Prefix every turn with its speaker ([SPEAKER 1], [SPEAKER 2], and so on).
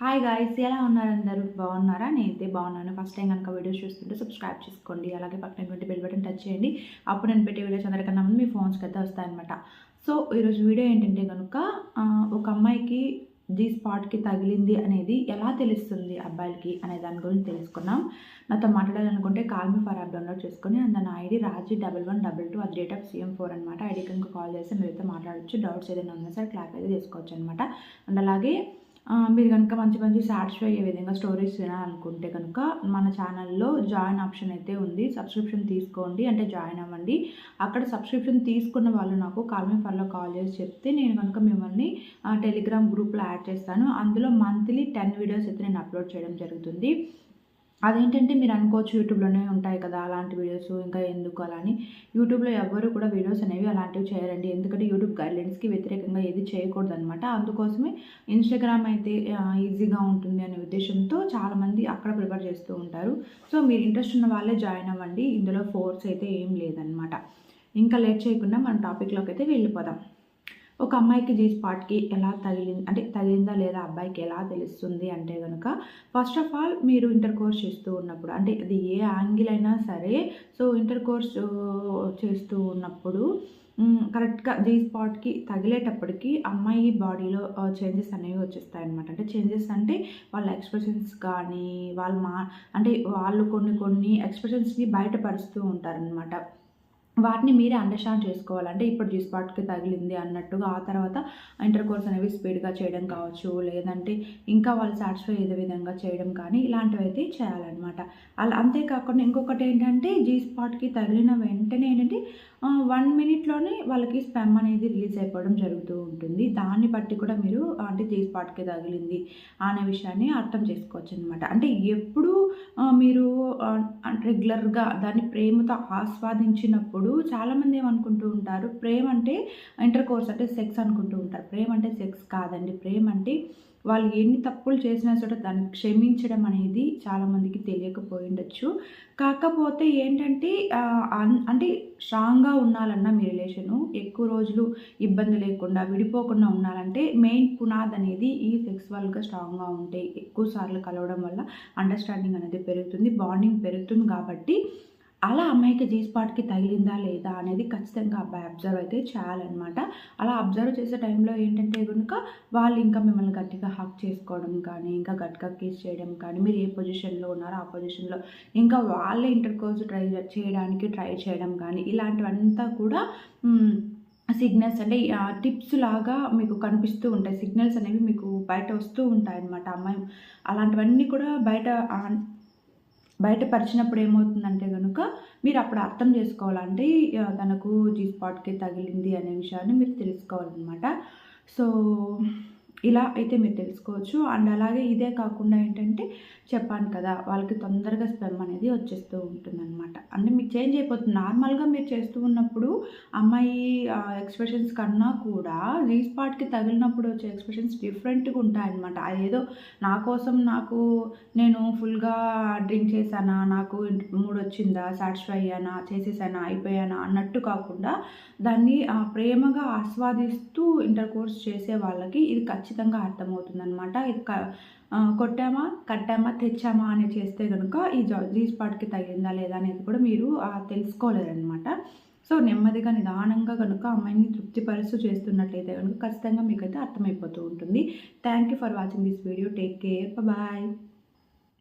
[SPEAKER 1] Hi guys ఎలా ఉన్నారు అందరూ? బాగున్నారా? నేనైతే బాగున్నాను. ఫస్ట్ టైం కనుక వీడియోస్ చూస్తుంటే సబ్స్క్రైబ్ చేసుకోండి. అలాగే పక్కనటువంటి బెల్ బటన్ టచ్ చేయండి. అప్పుడు నేను పెట్టే వీడియోస్ అందరికన్నా ముందు మీ ఫోన్స్కి అయితే వస్తాయన్నమాట. సో ఈరోజు వీడియో ఏంటంటే కనుక ఒక అమ్మాయికి జీ స్పాట్కి తగిలింది అనేది ఎలా తెలుస్తుంది అబ్బాయిలకి అనే దాని గురించి తెలుసుకున్నాం నాతో మాట్లాడాలనుకుంటే call me for app download చేసుకొని అండ్ నా ID Raji double one double two అది డేట్ ఆఫ్ సీఎం ఫోర్ అనమాట ఐడికి కనుక కాల్ చేస్తే మీరైతే మాట్లాడచ్చు. డౌట్స్ ఏదైనా ఉన్నా సరే క్లాక్ అయితే చేసుకోవచ్చు అనమాట అండ్ అలాగే మీరు కనుక మంచి మంచి సాటిస్ఫై అయ్యే విధంగా స్టోరీస్ వినాలనుకుంటే కనుక మన ఛానల్లో జాయిన్ ఆప్షన్ అయితే ఉంది. సబ్స్క్రిప్షన్ తీసుకోండి. అంటే జాయిన్ అవ్వండి. అక్కడ సబ్స్క్రిప్షన్ తీసుకున్న వాళ్ళు నాకు కాల్మీ ఫర్లో కాల్ చేసి చెప్తే నేను కనుక మిమ్మల్ని టెలిగ్రామ్ గ్రూప్లో యాడ్ చేస్తాను. అందులో మంత్లీ టెన్ వీడియోస్ అయితే నేను అప్లోడ్ చేయడం జరుగుతుంది. అదేంటంటే మీరు అనుకోవచ్చు యూట్యూబ్లోనే ఉంటాయి కదా అలాంటి వీడియోస్ ఇంకా ఎందుకు అలా అని. యూట్యూబ్లో ఎవ్వరూ కూడా వీడియోస్ అనేవి అలాంటివి చేయరండి. ఎందుకంటే యూట్యూబ్ గైడ్లైన్స్కి వ్యతిరేకంగా ఏది చేయకూడదు అనమాట అందుకోసమే ఇన్స్టాగ్రామ్ అయితే ఈజీగా ఉంటుంది అనే ఉద్దేశంతో చాలామంది అక్కడ ప్రిపేర్ చేస్తూ ఉంటారు. సో మీరు ఇంట్రెస్ట్ ఉన్న వాళ్ళే జాయిన్ అవ్వండి. ఇందులో ఫోర్స్ అయితే ఏం లేదనమాట ఇంకా లేట్ చేయకుండా మన టాపిక్లోకి అయితే వెళ్ళిపోదాం. ఒక అమ్మాయికి జీ స్పాట్కి ఎలా తగిలింది అంటే తగిలిందా లేదా అబ్బాయికి ఎలా తెలుస్తుంది అంటే కనుక ఫస్ట్ ఆఫ్ ఆల్ మీరు ఇంటర్ కోర్స్ చేస్తూ ఉన్నప్పుడు అంటే అది ఏ యాంగిల్ అయినా సరే సో ఇంటర్ కోర్స్ చేస్తూ ఉన్నప్పుడు కరెక్ట్గా జీ స్పాట్కి తగిలేటప్పటికి అమ్మాయి బాడీలో uh, చేంజెస్ అనేవి వచ్చేస్తాయి అనమాట అంటే చేంజెస్ అంటే వాళ్ళ ఎక్స్ప్రెషన్స్ కానీ వాళ్ళ మా అంటే వాళ్ళు కొన్ని కొన్ని ఎక్స్ప్రెషన్స్ని బయటపరుస్తూ ఉంటారనమాట వాటిని మీరే అండర్స్టాండ్ చేసుకోవాలంటే ఇప్పుడు జీ స్పాట్కి తగిలింది అన్నట్టుగా ఆ తర్వాత ఇంటర్ కోర్స్ అనేవి స్పీడ్గా చేయడం కావచ్చు లేదంటే ఇంకా వాళ్ళు సాటిస్ఫై అయ్యే విధంగా చేయడం కానీ ఇలాంటివి అయితే చేయాలన్నమాట. అలా అంతేకాకుండా ఇంకొకటి ఏంటంటే జీ స్పాట్కి తగిలిన వెంటనే ఏంటంటే వన్ మినిట్లోనే వాళ్ళకి స్పెమ్ అనేది రిలీజ్ అయిపోవడం జరుగుతూ ఉంటుంది. దాన్ని బట్టి కూడా మీరు అంటే జీ స్పాట్కి తగిలింది అనే విషయాన్ని అర్థం చేసుకోవచ్చు అనమాట అంటే ఎప్పుడు మీరు రెగ్యులర్గా దాన్ని ప్రేమతో ఆస్వాదించినప్పుడు చాలామంది ఏమనుకుంటూ ఉంటారు ప్రేమ అంటే ఇంటర్ కోర్స్ అంటే సెక్స్ అనుకుంటూ ఉంటారు. ప్రేమ అంటే సెక్స్ కాదండి. ప్రేమ అంటే వాళ్ళు ఎన్ని తప్పులు చేసినా సరే దాన్ని క్షమించడం అనేది చాలామందికి తెలియకపోయి ఉండొచ్చు. కాకపోతే ఏంటంటే అంటే స్ట్రాంగ్గా ఉండాలన్న మీ రిలేషను ఎక్కువ రోజులు ఇబ్బంది లేకుండా విడిపోకుండా ఉండాలంటే మెయిన్ పునాది అనేది ఈ సెక్స్వల్గా స్ట్రాంగ్గా ఉంటే ఎక్కువ సార్లు కలవడం వల్ల అండర్స్టాండింగ్ అనేది పెరుగుతుంది బాండింగ్ పెరుగుతుంది కాబట్టి అలా అమ్మాయికి జీ స్పాట్కి తగిలిందా లేదా అనేది ఖచ్చితంగా అబ్బాయి అబ్జర్వ్ అయితే చేయాలన్నమాట. అలా అబ్జర్వ్ చేసే టైంలో ఏంటంటే కనుక వాళ్ళు ఇంకా మిమ్మల్ని గట్టిగా హక్ చేసుకోవడం కానీ ఇంకా గట్టిగా కేస్ చేయడం కానీ మీరు ఏ పొజిషన్లో ఉన్నారో ఆ పొజిషన్లో ఇంకా వాళ్ళే ఇంటర్ కోర్స్ ట్రై చేయడానికి ట్రై చేయడం కానీ ఇలాంటివంతా కూడా సిగ్నల్స్ అంటే టిప్స్ లాగా మీకు కనిపిస్తూ ఉంటాయి. సిగ్నల్స్ అనేవి మీకు బయట వస్తూ ఉంటాయి అన్నమాట అమ్మాయి. అలాంటివన్నీ కూడా బయట బయటపరిచినప్పుడు ఏమవుతుందంటే కనుక మీరు అప్పుడు అర్థం చేసుకోవాలంటే తనకు జీ స్పాట్కి తగిలింది అనే విషయాన్ని మీరు తెలుసుకోవాలన్నమాట. సో ఇలా అయితే మీరు తెలుసుకోవచ్చు. అండ్ అలాగే ఇదే కాకుండా ఏంటంటే చెప్పాను కదా వాళ్ళకి తొందరగా స్పెమ్ అనేది వచ్చేస్తూ ఉంటుందన్నమాట. అంటే మీకు చేంజ్ అయిపోతుంది. నార్మల్గా మీరు చేస్తూ ఉన్నప్పుడు అమ్మాయి ఎక్స్ప్రెషన్స్ కన్నా కూడా ఈ స్పాట్కి తగిలినప్పుడు వచ్చే ఎక్స్ప్రెషన్స్ డిఫరెంట్గా ఉంటాయన్నమాట. అదేదో నా కోసం నాకు నేను ఫుల్గా డ్రింక్ చేశానా నాకు మూడు వచ్చిందా సాటిస్ఫై అయ్యానా చేసేసానా అయిపోయానా అన్నట్టు కాకుండా దాన్ని ప్రేమగా ఆస్వాదిస్తూ ఇంటర్ కోర్స్ చేసే వాళ్ళకి ఇది ఖచ్చితంగా ఖచ్చితంగా అర్థమవుతుందనమాట ఇది క- కొట్టామా కట్టామా తెచ్చామా అని చేస్తే కనుక ఈ జా జీ స్పాట్కి తగిలిందా లేదా అనేది కూడా మీరు ఆ, తెలుసుకోలేరనమాట సో నెమ్మదిగా నిదానంగా కనుక అమ్మాయిని తృప్తిపరుస్తూ చేస్తున్నట్లయితే కనుక ఖచ్చితంగా మీకైతే అర్థమైపోతూ ఉంటుంది. Thank you for watching this video take care bye